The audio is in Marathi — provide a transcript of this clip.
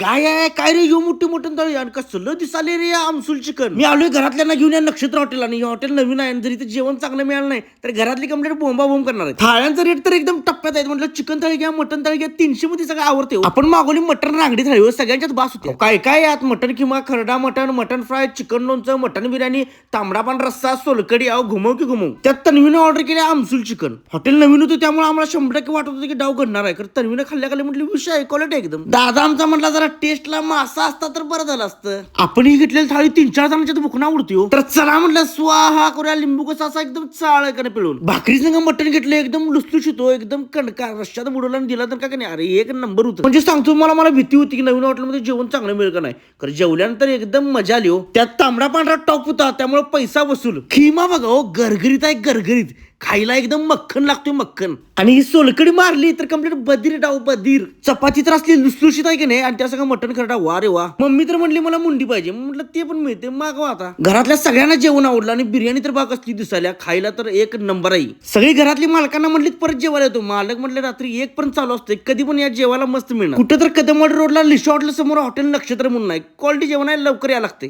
गाय आहे काय रे यो मोठी मोठं तळी आणि कसलं दिसाले रे आमसूल चिकन. मी आलोय घरातल्यांना घेऊन या नक्षत्र हॉटेल आणि हे हॉटेल नवीन आहे आणि जरी ते जेवण चांगलं मिळालं नाही तर घरातली कंप्लेंट बोंबा बोंब करणार आहे थाळ्यांचा रेट तर एकदम टप्प्यात आहे म्हटलं चिकन थाळी घ्या मटन थाळी घ्या तीनशे मध्ये सगळं आवडते आपण मागवली मटन रांगडी थाळी हो, सगळ्यांच्यात बास होते. काय काय यात? मटन किंवा खरडा मटन मटन फ्राय चिकन लोणचं मटन बिर्याणी तांबडा पान रस्सा सोलकडी अहो घुमव की घुमव. त्यात तन्वीने ऑर्डर केले आमसूल चिकन. हॉटेल नवीन होतं त्यामुळे आम्हाला शंभर टक्के वाटत होतं की डाव घडणार आहे. कारण तन्वीने खाल्ल्या खाली म्हटलं विषय क्वालिटी एकदम. दादा आमचा म्हटला जरा टेस्टला मासा असता तर बरं झालं असतं. आपण ही घेतलेली थाळी तीन चार जणांच्या बुकना उडती हो. तर चला म्हटलं स्वाहा करूया लिंबू कसा असा एकदम चाळ पिळून. भाकरी संग मटण घेतलं एकदम लुसलुस होतो एकदम कणका रश्यात बुडवला आणि दिला तर का नाही? अरे एक नंबर होतो. म्हणजे सांगतो मला मला भीती होती की नवीन हॉटेलमध्ये जेवण चांगलं मिळत नाही? कारण जेवल्यानंतर एकदम मजा आली हो. त्यात तांबडा पांढरा टॉप होता त्यामुळे पैसा वसूल. खिमा बघा हो गरगरीत आहे गरगरीत खायला एकदम मक्खन लागतोय मक्खन. आणि ही सोलकडी मारली तर कंप्लीट बधीर डाव बधीर. चपाती तर असली लुसलुशीत आहे की नाही? आणि त्या सगळं मटण खरडा वा रे वा. मम्मी तर म्हणली मला मुंडी पाहिजे. म्हटलं ते पण मिळते मागवा आता. घरातल्या सगळ्यांना जेवण आवडलं आणि बिर्याणी तर बाग असली दिसायला खायला तर एक नंबर आहे सगळी घरातली मालकांना म्हटली परत जेवायला येतो. मालक म्हटलं रात्री एक पण चालू असते कधी पण या जेवायला मस्त मिळणार. कुठं तर कदमवाडी रोडला लिशॉटला समोर हॉटेल नक्षत्र म्हणून नाही क्वालिटी जेवण आहे लवकर या लागते.